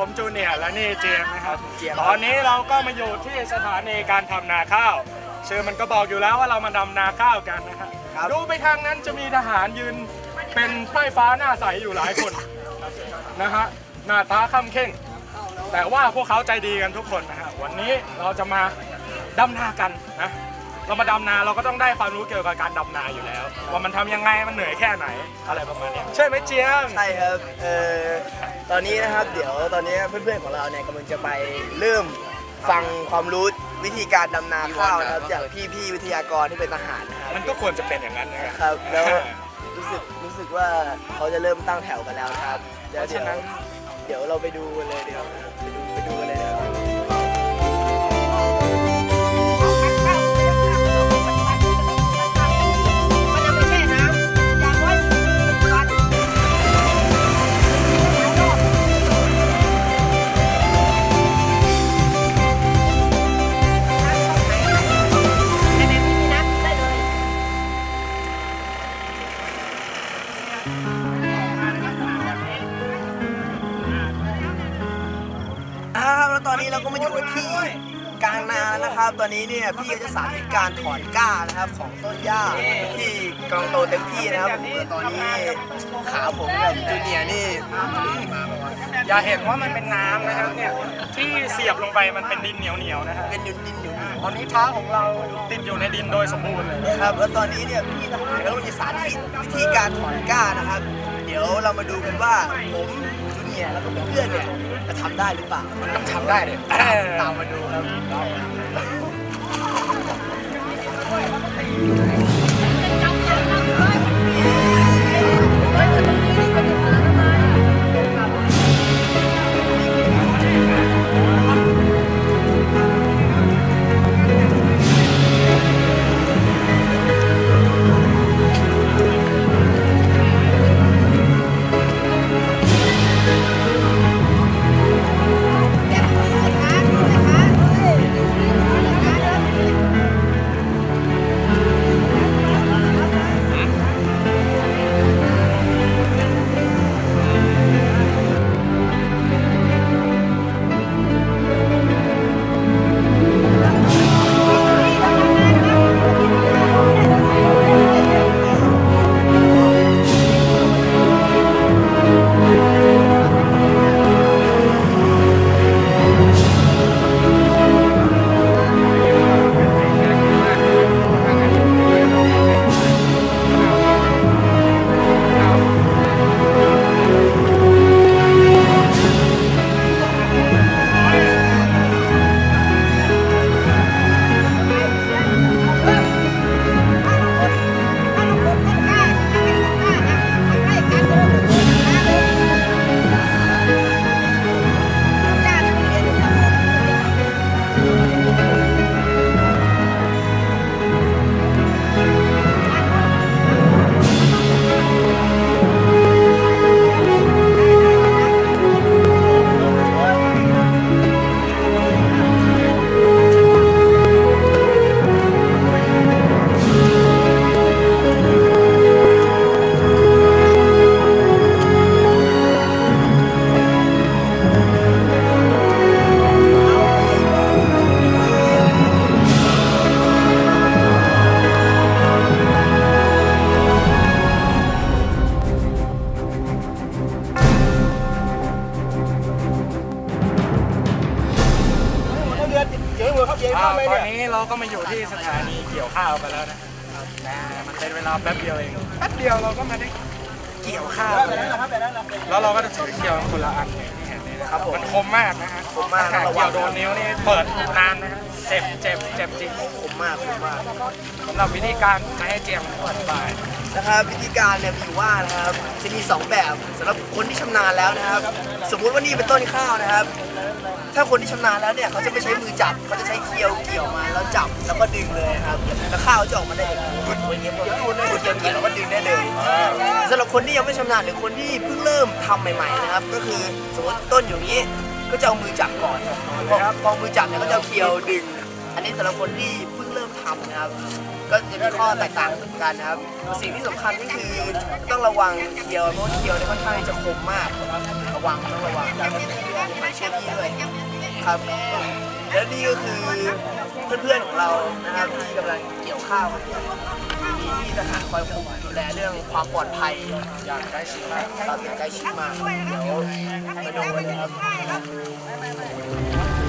ผมจูเนียร์และนี่เจมส์นะครับเจมส์ตอนนี้เราก็มาอยู่ที่สถานีการทำนาข้าว ชื่อมันก็บอกอยู่แล้วว่าเรามาดำนาข้าวกันนะครับครับดูไปทางนั้นจะมีทหารยืนเป็นไฟฟ้าหน้าใสอยู่หลายคนนะฮะหน้าตาค่ำเข่ง แต่ว่าพวกเขาใจดีกันทุกคนนะฮะวันนี้เราจะมาดำนากันนะเรามาดำนาเราก็ต้องได้ความรู้เกี่ยวกับการดำนาอยู่แล้ว ว่ามันทำยังไงมันเหนื่อยแค่ไหนอะไรประมาณเนี้ยใช่ไหมเจียงใช่ครับเอ่อ ตอนนี้นะครับเดี๋ยวตอนนี้เพื่อนๆของเราเนี่ยกำลังจะไปเริ่มฟังความรู้วิธีการดำนาข้าวนะครับจากพี่ๆวิทยากรที่เป็นทหารนะครับมันก็ควรจะเป็นอย่างนั้นนะครับครับแล้วรู้สึกรู้สึกว่าเขาจะเริ่มตั้งแถวกันแล้วนะครับเดี๋ยวเพราะฉะนั้น เดี๋ยวเราไปดูกันเลยเดี๋ยวไนะครับตอนนี้เนี่ยพี่ก็จะสาธิตการถอนก้านะครับของต้นหญ้าที่กำลังโตเต็มที่นะครับแต่ตอนนี้ขาผมกับจูเนียร์นี่อย่าเห็นว่ามันเป็นน้ำนะครับเนี่ยที่เสียบลงไปมันเป็นดินเหนียวๆนะฮะเป็นดินดินอยู่นี่ตอนนี้เท้าของเราติดอยู่ในดินโดยสมบูรณ์เลยครับแล้วตอนนี้เนี่ยพี่ทหารก็จะสาธิตวิธีการถอนก้านะครับ เดี๋ยวเรามาดูกันว่าผมจูเนียร์แล้วก็เพื่อนๆเนี่ยจะทำได้หรือเปล่ามันต้องทำได้เลยตามมาดูครับ อยู่ที่สถานีเกี่ยวข้าวกันแล้วนะครับนะมันเป็นเวลาแป๊บเดียวเองแป๊บเดียวเราก็มาได้เกี่ยวข้าวกันแล้วแล้วเราก็จะถือเกี่ยวคนละอันอย่างที่เห็นนี่นะครับมันคมมากนะฮะคมมากถ้เกี่ยวโดนนิ้วนี่เปิดนานนะฮะเจ็บเจ็บเจ็บจริงคมมากคมมากสำหรับวิธีการจะให้เจียมอธิบายนะครับวิธีการเนี่ยมีอยู่ว่านะครับจะมี 2 แบบสำหรับคนที่ชำนาญแล้วนะครับ สมมุติว่านี่เป็นต้นข้าวนะครับ ถ้าคนที่ชำนาญแล้วเนี่ยเขาจะไม่ใช้มือจับเขาจะใช้เคียวเกี่ยวมาแล้วจับแล้วก็ดึงเลยครับแล้วข้าวจะออกมาได้อย่างนี้ฟุดอย่างเงี้ยฟุดฟุดอย่างเงี้ยวแล้วก็ดึงได้เลยสำหรับคนที่ยังไม่ชำนาญหรือคนที่เพิ่งเริ่มทำใหม่ๆนะครับ ก็คือสมมติต้นอยู่างนี้ก็จะเอามือจับก่อนพอมือจับเนี่ยก็จะเอาเคียวดึง อันนี้สำหรับคนที่เพิ่งเริ่มทำนะครับ ก็จะมีข้อแตกต่างเหมือนกันนะครับ สิ่งที่สำคัญก็คือต้องระวังเคียวเพราะเคียวเนี่ยค่อนข้างจะคมมาก ระวังต้องระวังเชื่อพี่ด้วยครับ และนี่ก็คือเพื่อนๆของเรานะครับที่กำลังเกี่ยวข้าวมีพี่ทหารคอยคุมดูแลเรื่องความปลอดภัยอย่างใกล้ชิดมากครับอย่างใกล้ชิดมากเดี๋ยวมาดูกันเลยครับ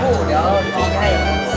不聊离开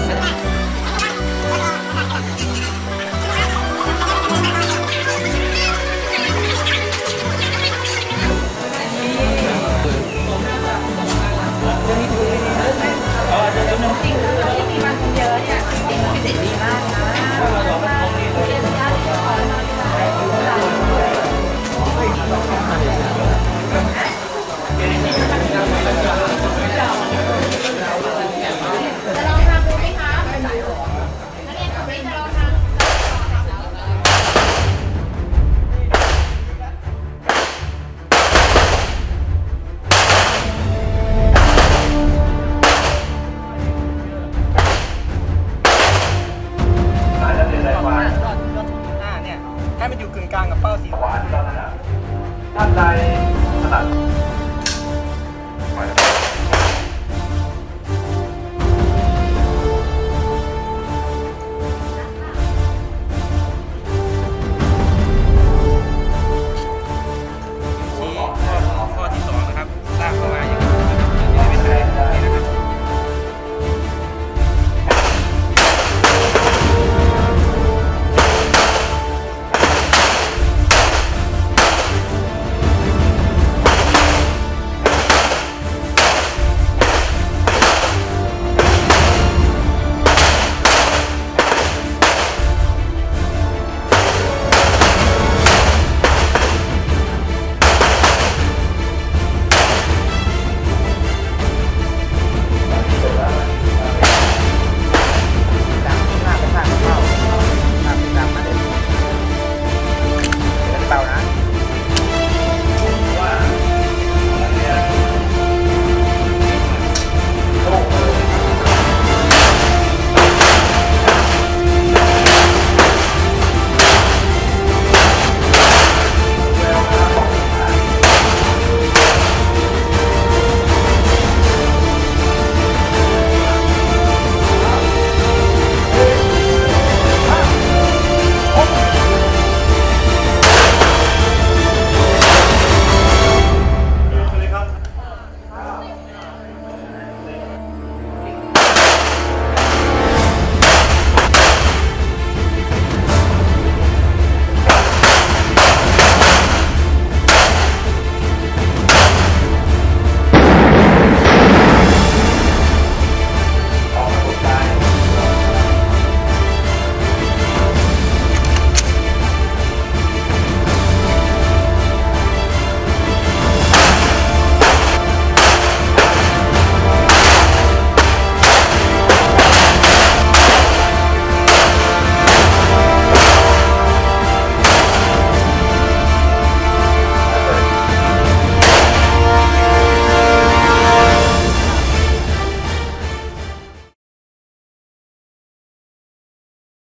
ให้มันอยู่กึ่งกลางกับเป้าสีขาวท่านใดถนัด